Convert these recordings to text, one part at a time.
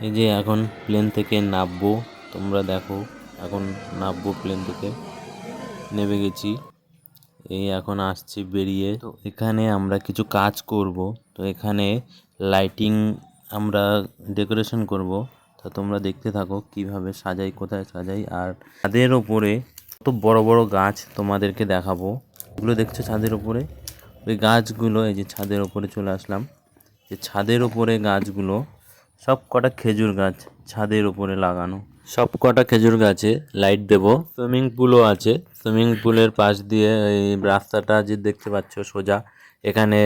এই যে এখন প্লেন থেকে নামবো, তোমরা দেখো, এখন নামবো প্লেন থেকে। নেমে গেছি। এই এখন আসছি বেরিয়ে। তো এখানে আমরা কিছু কাজ করব। তো এখানে লাইটিং আমরা ডেকোরেশন করব। তো তোমরা দেখতে থাকো কীভাবে সাজাই, কোথায় সাজাই। আর ছাদের ওপরে কত বড় বড় গাছ তোমাদেরকে দেখাবো। ওগুলো দেখছ ছাদের ওপরে? ওই গাছগুলো, এই যে ছাদের ওপরে চলে আসলাম। যে ছাদের ওপরে গাছগুলো সব কটা খেজুর গাছ ছাদের উপরে লাগানো। সব কটা খেজুর গাছে লাইট দেব। সুইমিং পুলও আছে। সুইমিং পুলের পাশ দিয়ে এই রাস্তাটা যে দেখতে পাচ্ছ সোজা, এখানে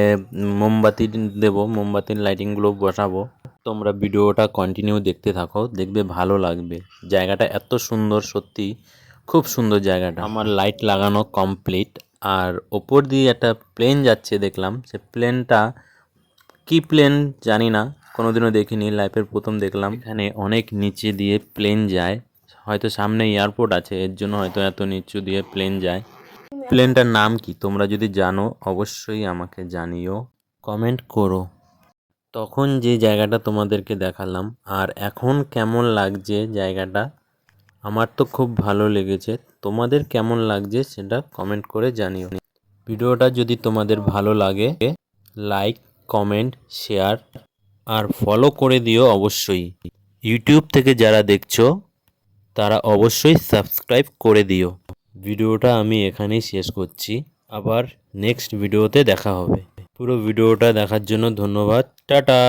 মোমবাতি দেব, মোমবাতির লাইটিংগুলো বসাবো। তোমরা ভিডিওটা কন্টিনিউ দেখতে থাকো, দেখবে ভালো লাগবে। জায়গাটা এত সুন্দর, সত্যি খুব সুন্দর জায়গাটা। আমার লাইট লাগানো কমপ্লিট আর ওপর দিয়ে একটা প্লেন যাচ্ছে দেখলাম। সে প্লেনটা কি প্লেন জানি না। কোনোদিনও দেখিনি লাইফের প্রথম দেখলাম। এখানে অনেক নিচে দিয়ে প্লেন যায়। হয়তো সামনে এয়ারপোর্ট আছে এর জন্য হয়তো এত নিচু দিয়ে প্লেন যায়। প্লেনটার নাম কি? তোমরা যদি জানো অবশ্যই আমাকে জানিও। কমেন্ট করো। তখন যে জায়গাটা তোমাদেরকে দেখালাম আর এখন কেমন লাগছে জায়গাটা আমার তো খুব ভালো লেগেছে। তোমাদের কেমন লাগছে সেটা কমেন্ট করে জানিও। ভিডিওটা যদি তোমাদের ভালো লাগে লাইক কমেন্ট শেয়ার আর ফলো করে দিও অবশ্যই। ইউটিউব থেকে যারা দেখছ, তারা অবশ্যই সাবস্ক্রাইব করে দিও। ভিডিওটা আমি এখানেই শেষ করছি। আবার নেক্সট ভিডিওতে দেখা হবে। পুরো ভিডিওটা দেখার জন্য ধন্যবাদ। টাটা!